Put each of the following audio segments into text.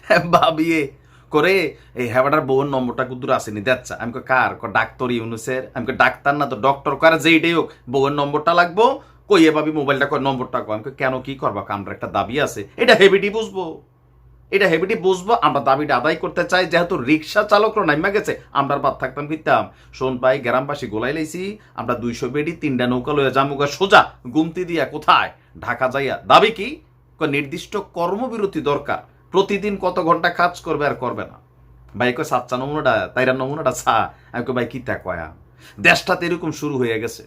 ভাবিয়ে করে, এই হ্যাবাটার বউর নম্বরটা কুদুর আসেনি দেখছা আমি কার? ক ডাক্তার ইউনুসের। আমি ডাক্তার না তো ডক্টর করে, যেইটাই হোক বউয়ের নম্বরটা লাগবো। কইয়ে ভাবি, মোবাইলটা কয় নম্বরটা কয় আমি কেন কি করবা আমরা একটা দাবি আছে। এটা হেবিটি বুঝব। এটা হেবিটি বুঝব, আমরা দাবিটা আদায় করতে চাই, যেহেতু রিক্সা চালকরা নাইমা গেছে, আমরা বাদ থাকতাম ফিরতাম শোন পাই গ্রামবাসী গোলাই লাইছি, আমরা দুইশো বেডি, তিনটা নৌকা লইয়া জামুগা সোজা, গুমতি দিয়া, কোথায়? ঢাকা যাইয়া, দাবি কি? নির্দিষ্ট কর্মবিরতি দরকার। প্রতিদিন কত ঘণ্টা কাজ করবে আর করবে না। ভাই কয়, সাচ্চা নমুনাটা তাইরা নমুনাটা ছা আমি ভাই, কি তা কয়া? দেশটাতে এরকম শুরু হয়ে গেছে।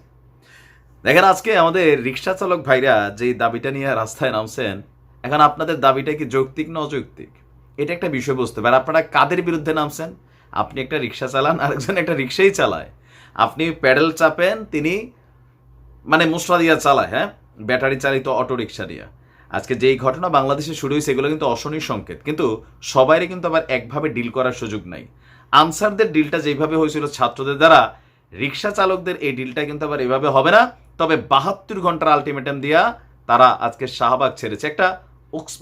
দেখেন আজকে আমাদের রিক্সা চালক ভাইরা যে দাবিটা নিয়ে রাস্তায় নামছেন, এখন আপনাদের দাবিটা কি যৌক্তিক না অযৌক্তিক? এটা একটা বিষয় বুঝতে পারে আপনারা কাদের বিরুদ্ধে নামছেন? আপনি একটা রিক্সা চালান, আরেকজন একটা রিক্সাই চালায়। আপনি প্যাডেল চাপেন, তিনি মানে মুসরা দিয়া চালায় হ্যাঁ? ব্যাটারি চালিত অটো রিক্সা দিয়া। আজকে যেই ঘটনা বাংলাদেশে শুরু হয়েছে, এগুলো কিন্তু অশনির সংকেত। কিন্তু সবাইরই কিন্তু আবার একভাবে ডিল করার সুযোগ নাই। আনসারদের ডিলটা যেভাবে হয়েছিল ছাত্রদের দ্বারা, রিক্সা চালকদের এই ডিলটা কিন্তু আবার এভাবে হবে না। তবে বাহাত্তর ঘণ্টার আলটিমেটাম দিয়া তারা আজকে শাহবাগ ছেড়েছে। একটা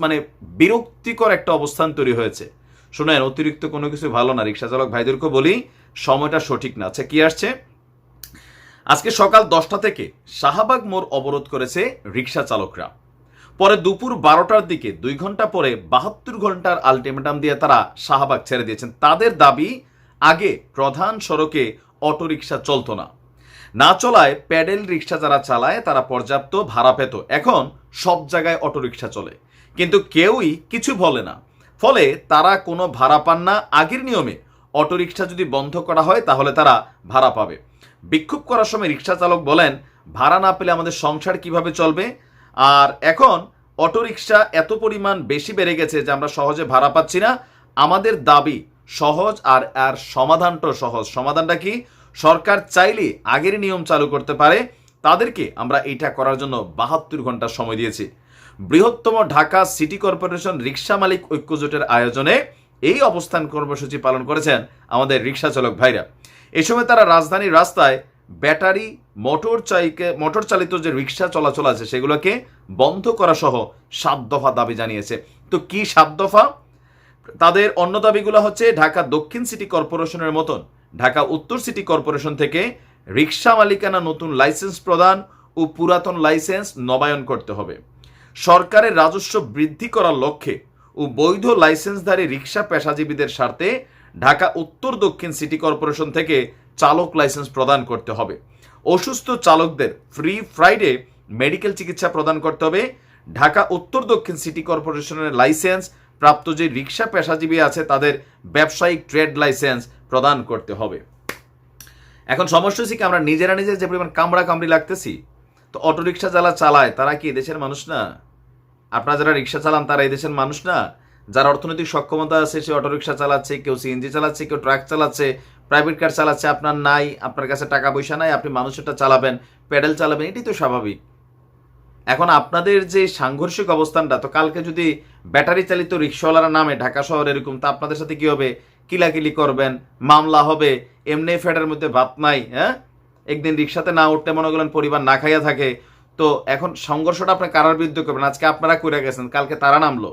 মানে বিরক্তিকর একটা অবস্থান তৈরি হয়েছে। শুনেন, অতিরিক্ত কোনো কিছু ভালো না। রিক্সা চালক ভাইদেরকে বলি, সময়টা সঠিক না। আচ্ছা কি আসছে? আজকে সকাল দশটা থেকে শাহবাগ মোড় অবরোধ করেছে রিক্সা চালকরা। পরে দুপুর বারোটার দিকে দুই ঘণ্টা পরে বাহাত্তর ঘণ্টার আলটিমেটাম দিয়ে তারা শাহবাগ ছেড়ে দিয়েছেন। তাদের দাবি, আগে প্রধান সড়কে অটোরিকশা চলতো না। না চলায় প্যাডেল রিক্সা যারা চালায়, তারা পর্যাপ্ত ভাড়া পেত। এখন সব জায়গায় অটোরিকশা চলে। কিন্তু কেউই কিছু বলে না। ফলে তারা কোনো ভাড়া পান না। আগের নিয়মে অটোরিকশা যদি বন্ধ করা হয়, তাহলে তারা ভাড়া পাবে। বিক্ষোভ করার সময় রিক্সা চালক বলেন, ভাড়া না পেলে আমাদের সংসার কীভাবে চলবে? আর এখন অটোরিকশা এত পরিমাণ বেশি বেড়ে গেছে যে আমরা সহজে ভাড়া পাচ্ছি না। আমাদের দাবি সহজ আর আর সমাধানটাও সহজ। সমাধানটা কি? সরকার চাইলে আগের নিয়ম চালু করতে পারে। তাদেরকে আমরা এইটা করার জন্য বাহাত্তর ঘণ্টা সময় দিয়েছি। বৃহত্তম ঢাকা সিটি কর্পোরেশন রিক্সা মালিক ঐক্যজোটের আয়োজনে এই অবস্থান কর্মসূচি পালন করেছেন আমাদের রিক্সা চালক ভাইরা। এ সময় তারা রাজধানীর রাস্তায় ব্যাটারি মোটর চাইকে মোটর চালিত যে রিক্সা চলাচল আছে, সেগুলোকে বন্ধ করা সহ সাত দফা দাবি জানিয়েছে। তো কি সাত দফা? তাদের অন্য দাবিগুলো হচ্ছে ঢাকা দক্ষিণ সিটি কর্পোরেশনের মতন, ঢাকা উত্তর সিটি কর্পোরেশন থেকে রিক্সা মালিকানা নতুন লাইসেন্স প্রদান ও পুরাতন লাইসেন্স নবায়ন করতে হবে। সরকারের রাজস্ব বৃদ্ধি করার লক্ষ্যে ও বৈধ লাইসেন্সধারী রিক্সা পেশাজীবীদের স্বার্থে ঢাকা উত্তর দক্ষিণ সিটি কর্পোরেশন থেকে চালক লাইসেন্স প্রদান করতে হবে। অসুস্থ চালকদের ফ্রি ফ্রাইডে মেডিকেল চিকিৎসা প্রদান করতে হবে। ঢাকা, উত্তর, দক্ষিণ সিটি কর্পোরেশনের লাইসেন্স প্রাপ্ত যে রিক্সা পেশাজীবী আছে, তাদের ব্যবসায়িক ট্রেড লাইসেন্স প্রদান করতে হবে। এখন সমস্যা হচ্ছে কি, আমরা নিজেরা নিজের যে পরিমাণ কামড়া কামড়ি লাগতেছি, তো অটোরিকশা যারা চালায়, তারা কি এদেশের মানুষ না? আপনারা যারা রিক্সা চালান, তারা এদেশের মানুষ না? যার অর্থনৈতিক সক্ষমতা আছে, সে অটোরিকশা চালাচ্ছে, কেউ সিএনজি চালাচ্ছে, কেউ ট্রাক চালাচ্ছে প্রাইভেট কার চালাচ্ছে, আপনার নাই, আপনার কাছে টাকা পয়সা নাই, আপনি মানুষটা চালাবেন প্যাডেল চালাবেন, এটাই তো স্বাভাবিক। এখন আপনাদের যে সাংঘর্ষিক অবস্থানটা, তো কালকে যদি ব্যাটারি চালিত রিক্সাওয়ালারা নামে ঢাকা শহর এরকম, তা আপনাদের সাথে কি হবে? কিলাকিলি করবেন, মামলা হবে, এমনি ফেডের মধ্যে ভাত নাই হ্যাঁ? একদিন রিক্সাতে না উঠতে মনে করলেন পরিবার না খাইয়া থাকে। তো এখন সংঘর্ষটা আপনি কারার বিরুদ্ধে করবেন? আজকে আপনারা করে গেছেন, কালকে তারা নামলো।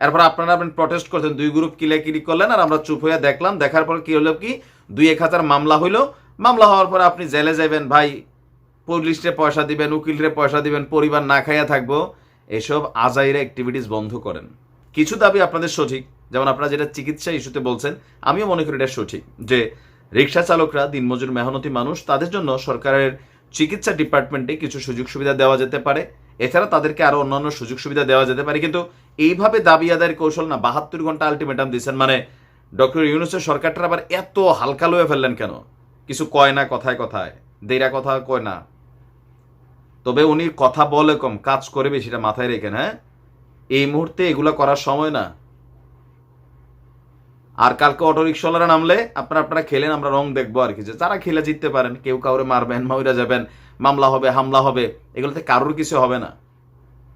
এরপর আপনারা আপনি প্রটেস্ট করছেন, দুই গ্রুপ কিলাকিলি করলেন আর আমরা চুপ হইয়া দেখলাম। দেখার পর কি হলো কি? দুই এক হাজার মামলা হইল। মামলা হওয়ার পরে আপনি জেলে যাবেন ভাই। পুলিশরে পয়সা দিবেন, উকিলরে পয়সা দিবেন, পরিবার না খাইয়া থাকব। এসব আজাইরা অ্যাক্টিভিটিস বন্ধ করেন। কিছু দাবি আপনাদের সঠিক। যেমন আপনারা যেটা চিকিৎসা ইস্যুতে বলছেন, আমিও মনে করি এটা সঠিক। যে রিক্সা চালকরা, দিনমজুর মেহনতি মানুষ, তাদের জন্য সরকারের চিকিৎসা ডিপার্টমেন্টে কিছু সুযোগ সুবিধা দেওয়া যেতে পারে। এছাড়া তাদেরকে আরও অন্যান্য সুযোগ সুবিধা দেওয়া যেতে পারে। কিন্তু এইভাবে দাবি আদায়ের কৌশল না, বাহাত্তর ঘণ্টা আলটিমেটাম দিচ্ছেন মানে ডক্টর ইউনুসের সরকারটা আবার এত হালকা লয়ে ফেললেন কেন? কিছু কয় না, কথায় কথায়। দেরা কথা কয় না। তবে উনি কথা বলে কম, কাজ করে বেশিটা মাথায় রেখেন হ্যাঁ? এই মুহূর্তে এগুলো করার সময় না। আর কালকে অটো রিক্সাওয়ালারা নামলে, আপনারা আপনারা খেলেন, আমরা রং দেখব আর কি। যে যারা খেলে জিততে পারেন, কেউ কাউরে মারবেন মাউরা যাবেন, মামলা হবে, হামলা হবে, এগুলোতে কারোর কিছু হবে না।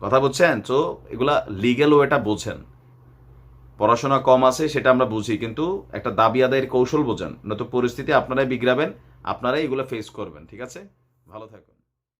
কথা বুঝছেন? তো এগুলা লিগেল ওয়েটা বোঝেন। পড়াশোনা কম আছে, সেটা আমরা বুঝি, কিন্তু একটা দাবি আদায়ের কৌশল বোঝেন। নয়তো পরিস্থিতি আপনারাই বিগড়াবেন, আপনারাই এগুলো ফেস করবেন, ঠিক আছে? ভালো থাকুন।